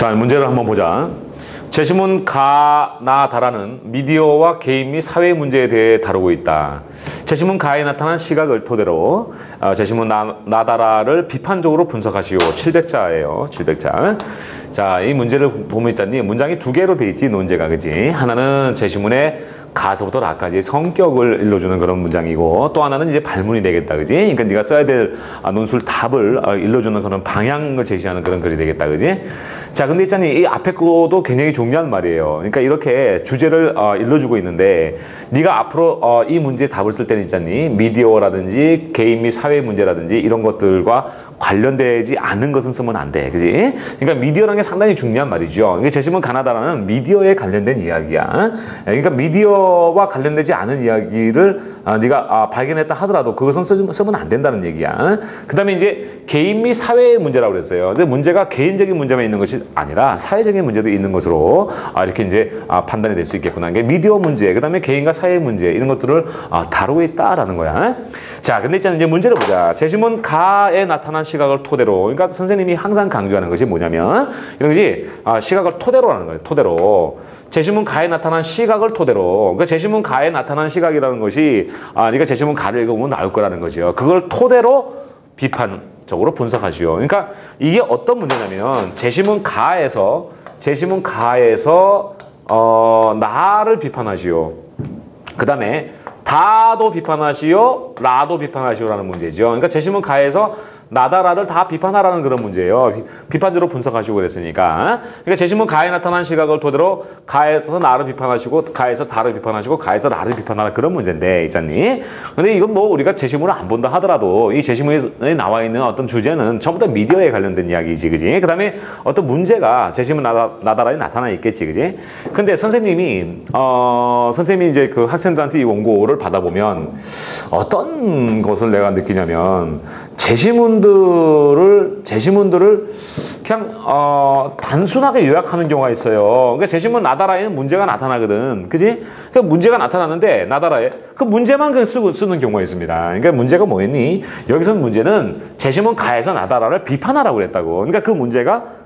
자, 문제를 한번 보자. 제시문 가나다라는 미디어와 개인 및 사회 문제에 대해 다루고 있다. 제시문 가에 나타난 시각을 토대로 어, 제시문 나, 나다라를 비판적으로 분석하시오. 700자예요. 700자. 자, 이 문제를 보면 있잖니 문장이 두 개로 돼 있지 논제가 그지. 하나는 제시문의 가서부터 라까지 성격을 일러주는 그런 문장이고 또 하나는 이제 발문이 되겠다 그지 그러니까 네가 써야 될 아, 논술 답을 아, 일러주는 그런 방향을 제시하는 그런 글이 되겠다 그지 자 근데 있잖니 이 앞에 거도 굉장히 중요한 말이에요. 그러니까 이렇게 주제를 어, 일러주고 있는데 네가 앞으로 어, 이 문제 답을 쓸 때는 있잖니 미디어라든지 개인 및 사회 문제라든지 이런 것들과 관련되지 않은 것은 쓰면 안 돼. 그지? 그러니까 미디어라는 게 상당히 중요한 말이죠. 이게 제시문 가나다라는 미디어에 관련된 이야기야. 그러니까 미디어와 관련되지 않은 이야기를 아, 네가 아, 발견했다 하더라도 그것은 쓰, 쓰면 안 된다는 얘기야. 그 다음에 이제 개인 및 사회의 문제라고 그랬어요. 근데 문제가 개인적인 문제만 있는 것이 아니라 사회적인 문제도 있는 것으로 아, 이렇게 이제 아, 판단이 될 수 있겠구나. 이게 미디어 문제, 그 다음에 개인과 사회 문제 이런 것들을 아, 다루고 있다라는 거야. 자, 근데 있잖아 이제 문제를 보자. 제시문 가에 나타난 시각을 토대로 그러니까 선생님이 항상 강조하는 것이 뭐냐면 이런 거지 아, 시각을 토대로라는 거예요. 토대로 제시문 가에 나타난 시각을 토대로 그러니까 제시문 가에 나타난 시각이라는 것이 아, 네가 제시문 가를 읽어보면 나올 거라는 거죠. 그걸 토대로 비판적으로 분석하시오. 그러니까 이게 어떤 문제냐면 제시문 가에서 제시문 가에서 어, 나를 비판하시오. 그 다음에 다도 비판하시오, 라도 비판하시오라는 문제죠. 그러니까 제시문 가에서 나다라를 다 비판하라는 그런 문제예요. 비, 판적으로 분석하시고 그랬으니까. 그러니까 제시문 가에 나타난 시각을 토대로 가에서 나를 비판하시고 가에서 다를 비판하시고 가에서 나를 비판하는 그런 문제인데 있잖니. 근데 이건 뭐 우리가 제시문을 안 본다 하더라도 이 제시문에 나와 있는 어떤 주제는 전부 다 미디어에 관련된 이야기지, 그지? 그 다음에 어떤 문제가 제시문 나다, 나다라에 나타나 있겠지, 그지? 근데 선생님이 어 선생님이 이제 그 학생들한테 이 원고를 받아보면 어떤 것을 내가 느끼냐면 제시문들을 제시문들을 그냥 어, 단순하게 요약하는 경우가 있어요. 그러니까 제시문 나다라에는 문제가 나타나거든, 그지? 그 문제가 나타나는데 나다라에 그 문제만 그냥 쓰고 쓰는 경우가 있습니다. 그러니까 문제가 뭐였니? 여기서 문제는 제시문 가에서 나다라를 비판하라고 그랬다고. 그러니까 그 문제가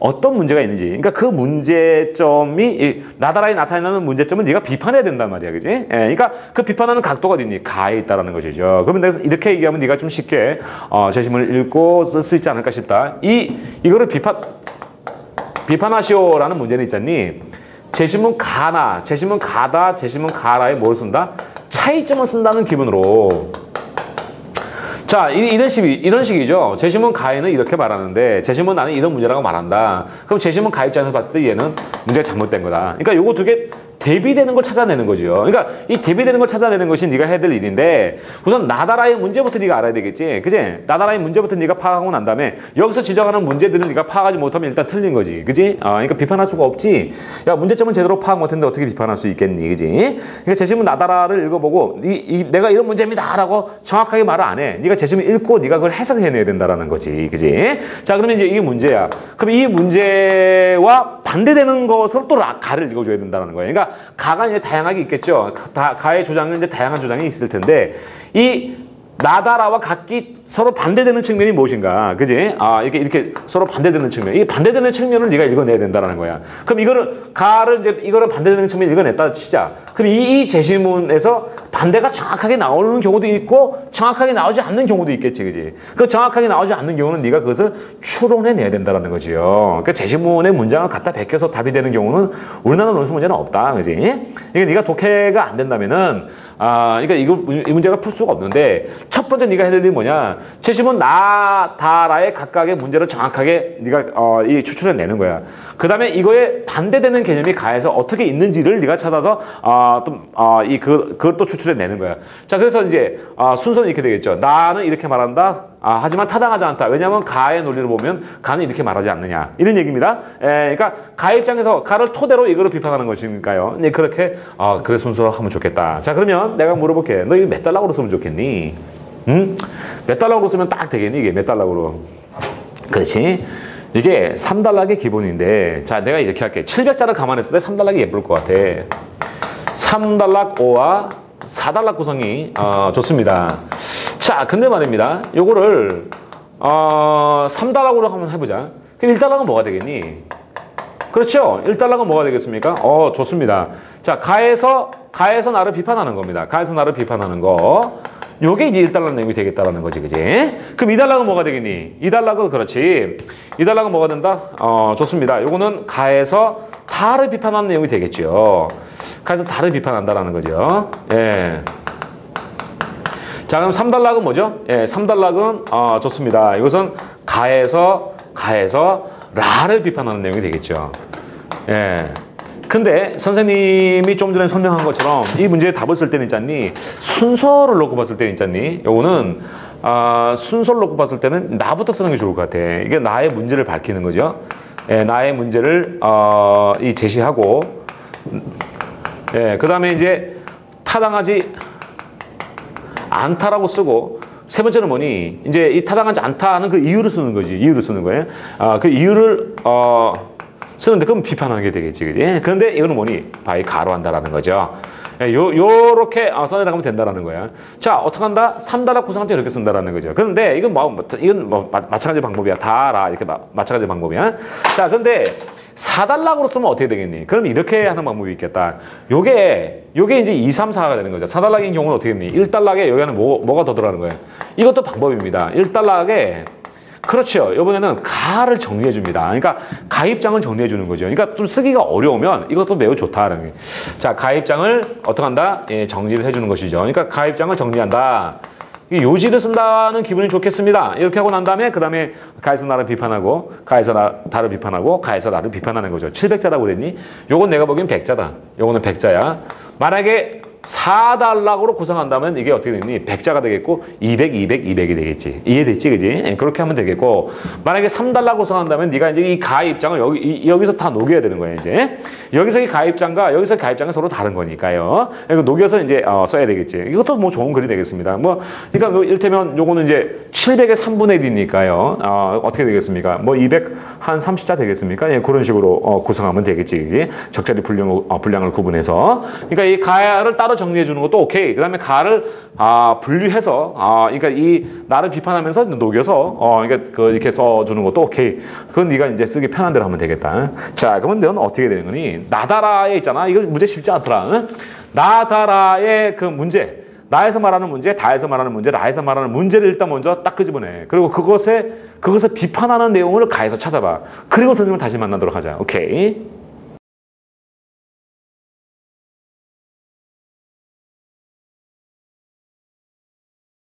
어떤 문제가 있는지 그러니까 그 문제점이 나다라에 나타나는 문제점은 네가 비판해야 된단 말이야 그지? 예, 그러니까 그 비판하는 각도가 어디니? 가에 있다라는 것이죠 그러면 내가 이렇게 얘기하면 네가 좀 쉽게 어, 제심을 읽고 쓸 수 있지 않을까 싶다 이 이거를 비판 비판하시오라는 문제는 있잖니 제시문 가나 제시문 가다 제시문 가라에 뭘 쓴다? 차이점을 쓴다는 기분으로 자, 이, 런 식이, 이런 식이죠. 재심은 가에는 이렇게 말하는데, 재심은 나는 이런 문제라고 말한다. 그럼 재심은 가 입장에서 봤을 때 얘는 문제가 잘못된 거다. 그러니까 요거 두 개 대비되는 걸 찾아내는 거죠. 그러니까 이 대비되는 걸 찾아내는 것이 네가 해야 될 일인데 우선 나다라의 문제부터 네가 알아야 되겠지. 그지? 나다라의 문제부터 네가 파악하고 난 다음에 여기서 지적하는 문제들을 네가 파악하지 못하면 일단 틀린 거지. 그지? 아, 그러니까 비판할 수가 없지. 야, 문제점은 제대로 파악 못 했는데 어떻게 비판할 수 있겠니? 그지? 그러니까 제시문 나다라를 읽어보고 이, 이, 내가 이런 문제입니다라고 정확하게 말을 안 해. 네가 제시문 읽고 네가 그걸 해석해내야 된다라는 거지. 그지? 자, 그러면 이제 이게 문제야. 그럼 이 문제와 반대되는 것으로 또 가를 읽어줘야 된다는 거예요. 그러니까 가가 이제 다양하게 있겠죠. 가, 가의 주장은 이제 다양한 주장이 있을 텐데 이 나다라와 각기 서로 반대되는 측면이 무엇인가, 그지? 아 이렇게 이렇게 서로 반대되는 측면, 이 반대되는 측면을 네가 읽어내야 된다는 거야. 그럼 이거를 가를 이제 이거를 반대되는 측면 읽어냈다 치자. 그럼 이, 이 제시문에서 반대가 정확하게 나오는 경우도 있고 정확하게 나오지 않는 경우도 있겠지, 그지? 그 정확하게 나오지 않는 경우는 네가 그것을 추론해내야 된다는 거지요. 그 제시문의 문장을 갖다 베껴서 답이 되는 경우는 우리나라 논술 문제는 없다, 그지? 이게 네가 독해가 안 된다면은 아, 그러니까 이거 이 문제가 풀 수가 없는데 첫 번째 네가 해야 될 일이 뭐냐? 제시문 나, 다라의 각각의 문제를 정확하게 네가 어, 이 추출해 내는 거야. 그 다음에 이거에 반대되는 개념이 가에서 어떻게 있는지를 네가 찾아서 아, 또, 아, 이, 그, 그걸 또 추출해 내는 거야. 자, 그래서 이제, 아, 순서는 이렇게 되겠죠. 나는 이렇게 말한다. 아, 하지만 타당하지 않다. 왜냐하면 가의 논리를 보면 가는 이렇게 말하지 않느냐. 이런 얘기입니다. 에, 그러니까 가 입장에서 가를 토대로 이거를 비판하는 것이니까요. 네, 그렇게, 아, 그래 순서로 하면 좋겠다. 자, 그러면 내가 물어볼게. 너 이거 몇 달러로 쓰면 좋겠니? 응? 몇 달러로 쓰면 딱 되겠니? 이게 몇 달러로. 그렇지? 이게 3달러의 기본인데 자 내가 이렇게 할게 700자를 감안했을 때 3달러가 예쁠 것 같아 3달러 5와 4달러 구성이 어, 좋습니다 자 근데 말입니다 요거를 어, 3달러로 한번 해보자 그럼 1달러가 뭐가 되겠니 그렇죠. 1달러가 뭐가 되겠습니까? 어, 좋습니다. 자, 가에서, 가에서 나를 비판하는 겁니다. 가에서 나를 비판하는 거. 요게 이제 1달러 내용이 되겠다라는 거지, 그지? 그럼 2달러가 뭐가 되겠니? 2달러가 그렇지. 2달러가 뭐가 된다? 어, 좋습니다. 요거는 가에서 다를 비판하는 내용이 되겠죠. 가에서 다를 비판한다라는 거죠. 예. 자, 그럼 3달락은 뭐죠? 예, 3달락은 어, 좋습니다. 이것은 가에서 가에서 라를 비판하는 내용이 되겠죠. 예. 근데 선생님이 좀 전에 설명한 것처럼 이 문제의 답을 쓸 때는 있잖니 순서를 놓고 봤을 때는 있잖니 요거는 아, 순서를 놓고 봤을 때는 나부터 쓰는 게 좋을 것 같아. 이게 나의 문제를 밝히는 거죠. 예, 나의 문제를 어, 이 제시하고 예, 그 다음에 이제 타당하지 않다라고 쓰고 세 번째는 뭐니? 이제 이 타당하지 않다는 그 이유를 쓰는 거지. 이유를 쓰는 거예요. 아, 그 이유를 어 쓰는데 그럼 비판하는 게 되겠지, 그지? 그런데 이거는 뭐니? 바이 가로 한다라는 거죠. 예, 요, 요렇게 어, 써내려가면 된다라는 거야. 자, 어떻게 한다? 3달러 구성할 때 이렇게 쓴다라는 거죠. 그런데 이건 뭐, 뭐, 이건 뭐, 마, 마찬가지 방법이야. 다라. 이렇게 마, 마찬가지 방법이야. 자, 근데 4달락으로 쓰면 어떻게 되겠니? 그럼 이렇게 하는 방법이 있겠다. 요게, 요게 이제 2, 3, 4가 되는 거죠. 4달락인 경우는 어떻게 되니? 1달락에 여기 안에 뭐, 뭐가 더 들어가는 거예요? 이것도 방법입니다. 1달락에 그렇죠. 이번에는 가를 정리해 줍니다. 그러니까 가입장을 정리해 주는 거죠. 그러니까 좀 쓰기가 어려우면 이것도 매우 좋다라는 게. 자, 가입장을 어떻게 한다? 예, 정리를 해 주는 것이죠. 그러니까 가입장을 정리한다. 이 요지를 쓴다는 기분이 좋겠습니다. 이렇게 하고 난 다음에 그 다음에 가에서 나를 비판하고 가에서 나, 다를 비판하고 가에서 나를 비판하는 거죠. 700자라고 그랬니? 요건 내가 보기엔 100자다. 요거는 100자야. 만약에 4달락으로 구성한다면 이게 어떻게 되니? 100자가 되겠고 200, 200, 200이 되겠지. 이해됐지, 그지? 예, 그렇게 하면 되겠고 만약에 3달락 구성한다면 네가 이제 이 가입장을 여기 이, 여기서 다 녹여야 되는 거야, 이제. 여기서 이 가입장과 여기서 가입장은 서로 다른 거니까요. 이거 녹여서 이제 어, 써야 되겠지. 이것도 뭐 좋은 글이 되겠습니다. 뭐 그러니까 뭐 이를테면 요거는 이제 700의 3분의 1이니까요. 어, 어떻게 되겠습니까? 뭐 200 한 30자 되겠습니까? 예, 그런 식으로 어, 구성하면 되겠지, 그지? 적절히 분량, 어, 분량을 구분해서. 그러니까 이 가를 따로 정리해 주는 것도 오케이. 그 다음에 가를 아, 분류해서 아, 그러니까 이 나를 비판하면서 녹여서 어, 그러니까 그 이렇게 써 주는 것도 오케이. 그건 네가 이제 쓰기 편한 대로 하면 되겠다. 자, 그러면 넌 어떻게 되는 거니? 나다라에 있잖아. 이거 문제 쉽지 않더라. 응? 나다라의 그 문제. 나에서 말하는 문제, 다에서 말하는 문제, 나에서 말하는 문제를 일단 먼저 딱 끄집어내. 그리고 그것에 그것을 비판하는 내용을 가에서 찾아봐. 그리고 선생님을 다시 만나도록 하자. 오케이.